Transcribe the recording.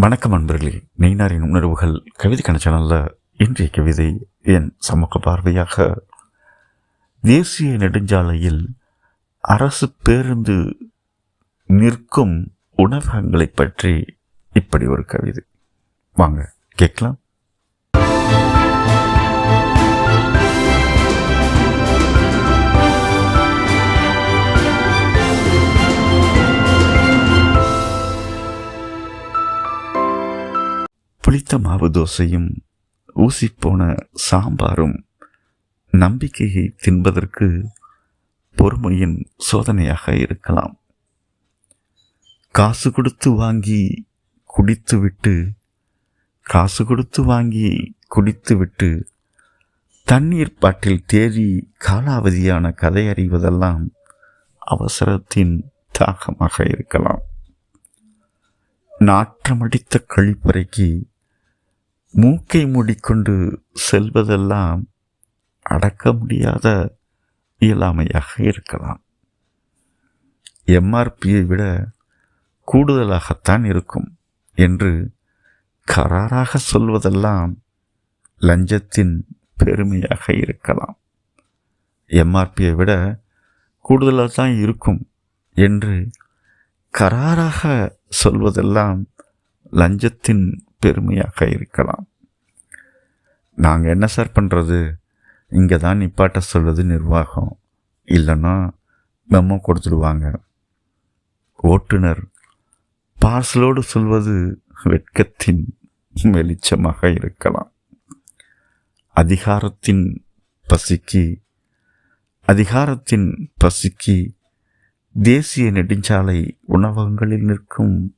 வணக்கம் அன்பர்களே. நெய்னாரின் உணர்வுகள் கவிதை கணச்சனல்ல இன்றைய கவிதை என் சமூக பார்வையாக. தேசிய நெடுஞ்சாலையில் அரசு பேருந்து நிற்கும் உணவகங்களைப் பற்றி இப்படி ஒரு கவிதை. வாங்க கேட்கலாம். புளித்த மாவு தோசையும் ஊசிப்போன சாம்பாரும் நம்பிக்கையை தின்பதற்கு பொறுமையின் சோதனையாக இருக்கலாம். காசு கொடுத்து வாங்கி குடித்துவிட்டு காசு கொடுத்து வாங்கி குடித்துவிட்டு தண்ணீர் பாட்டில் தேடி காலாவதியான கதை அறிவதெல்லாம் அவசரத்தின் தாகமாக இருக்கலாம். நாற்றமடித்த கழிப்பறைக்கு மூக்கை மூடிக்கொண்டு செல்வதெல்லாம் அடக்க முடியாத இயலாமையாக இருக்கலாம். எம்ஆர்பியை விட கூடுதலாகத்தான் இருக்கும் என்று கராராக சொல்வதெல்லாம் லஞ்சத்தின் பெருமையாக இருக்கலாம். எம்ஆர்பியை விட கூடுதலாக தான் இருக்கும் என்று கராராக சொல்வதெல்லாம் லஞ்சத்தின் பெருமையாக இருக்கலாம். நாங்கள் என்ன சார் பண்ணுறது இங்கே தான் நிப்பாட்ட சொல்வது நிர்வாகம். இல்லைன்னா மெமோ கொடுத்துடுவாங்க. ஓட்டுநர் பார்சலோடு சொல்வது வெட்கத்தின் வெளிச்சமாக இருக்கலாம். அதிகாரத்தின் பசிக்கு அதிகாரத்தின் பசிக்கு தேசிய நெடுஞ்சாலை உணவகங்களில் நிற்கும்